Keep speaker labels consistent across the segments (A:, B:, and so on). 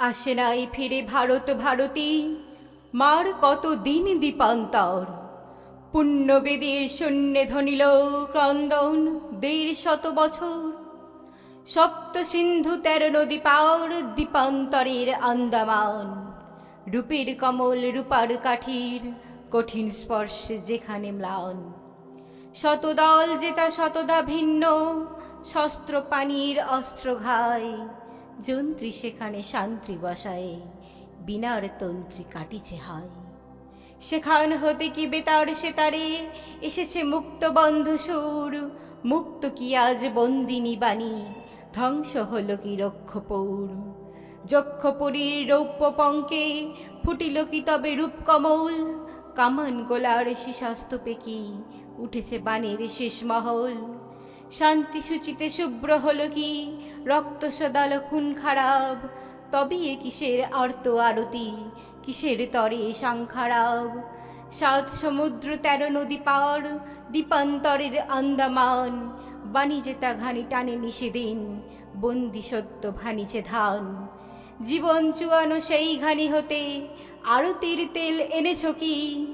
A: আসে নাই ফিরে ভারত ভারতী, মার কত দিন দীপান্তর? পুণ্যবেদীর শূন্যে ধনিল ক্রন্দন দেড় শত বছর। সপ্ত সিন্ধু তেরো নদী পার দীপান্তরের আন্দামান। রূপের কমল রূপার কাঠির কঠিন স্পর্শে যেখানে ম্লান। শতদল যেতা শতদা ভিন্ন, শস্ত্র পানির অস্ত্র ঘায় যন্ত্রী সেখানে শান্তি বসায়, বিনার তন্ত্রী কাটিছে হয়। সেখান হতে কি বেতার সেতারে, এসেছে মুক্ত বন্ধ সুর। মুক্ত কি আজ বন্দিনী বাণী, ধ্বংস হল কি রক্ষপৌর। যক্ষপুরীর রৌপ্য পঙ্কে ফুটিল কি তবে রূপকমল। কামান গোলার শিশাস্তপে কি উঠেছে বাণীর শেষ মহল। শান্তি সূচিতে শুভ্র হল কি? রক্ত সদাল খুন খারাপ। তবে এ কিসের আর্ত আরতি? কিসের তরে সংখারাব সাত সমুদ্র তেরো নদী পার দ্বীপান্তরের আন্দামান। বাণিজেতা ঘানি টানে নিষেদিন, বন্দি সত্য ভানিছে ধান। জীবন চুয়ানো সেই ঘানি হতে, আরতির তেল এনেছ কি?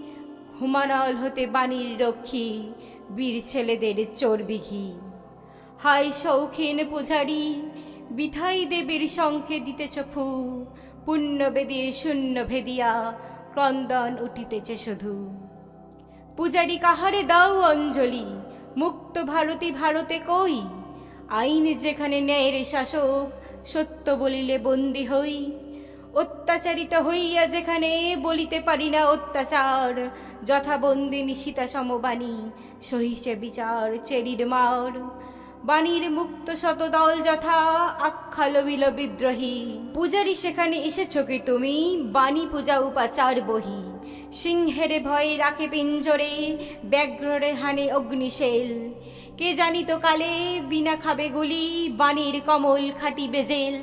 A: হুমানল হতে বাণীর রক্ষী, বীর ছেলেদের চর্বি ঘি। হাই শৌখিন পূজারি বিথাই দেবীর শঙ্খে দিতেছ ফু। পুণ্য বেদিয়ে শূন্য ভেদিয়া, ক্রন্দন উঠিতেছে শুধু। পূজারি কাহারে দাও অঞ্জলি, মুক্ত ভারতী ভারতে কই? আইন যেখানে ন্যায়ের শাসক, সত্য বলিলে বন্দী হই। অত্যাচারিত হইয়া যেখানে বলিতে পারি না অত্যাচার যথা বন্দিনী সীতা সমবাণী সহিষে বিচার চেরির মার। বাণীর মুক্ত শতদল যথা আখ্যা লবিল বিদ্রোহী। পূজারি সেখানে এসেছ কি তুমি? বাণী পূজা উপাচার বহি। সিংহেরে ভয়ে রাখে পিঞ্জরে, ব্যাঘ্ররে হানে অগ্নিশেল। কে জানিত কালে বিনা খাবে গুলি, বাণীর কমল খাটি বেজেল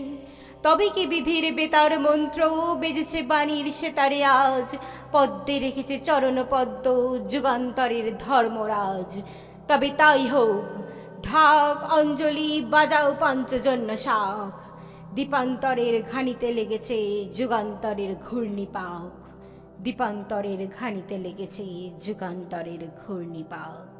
A: তবে কি বিধির বেতার মন্ত্র, বেজেছে বাণীর সেতারে আজ। পদ্মে রেখেছে চরণ পদ্ম, যুগান্তরের ধর্মরাজ। তবে তাই হোক ঢাক, অঞ্জলি, বাজাও পঞ্চজন্য শাক। দীপান্তরের ঘানিতে লেগেছে যুগান্তরের ঘূর্ণিপাক। দীপান্তরের ঘানিতে লেগেছে যুগান্তরের ঘূর্ণিপাক।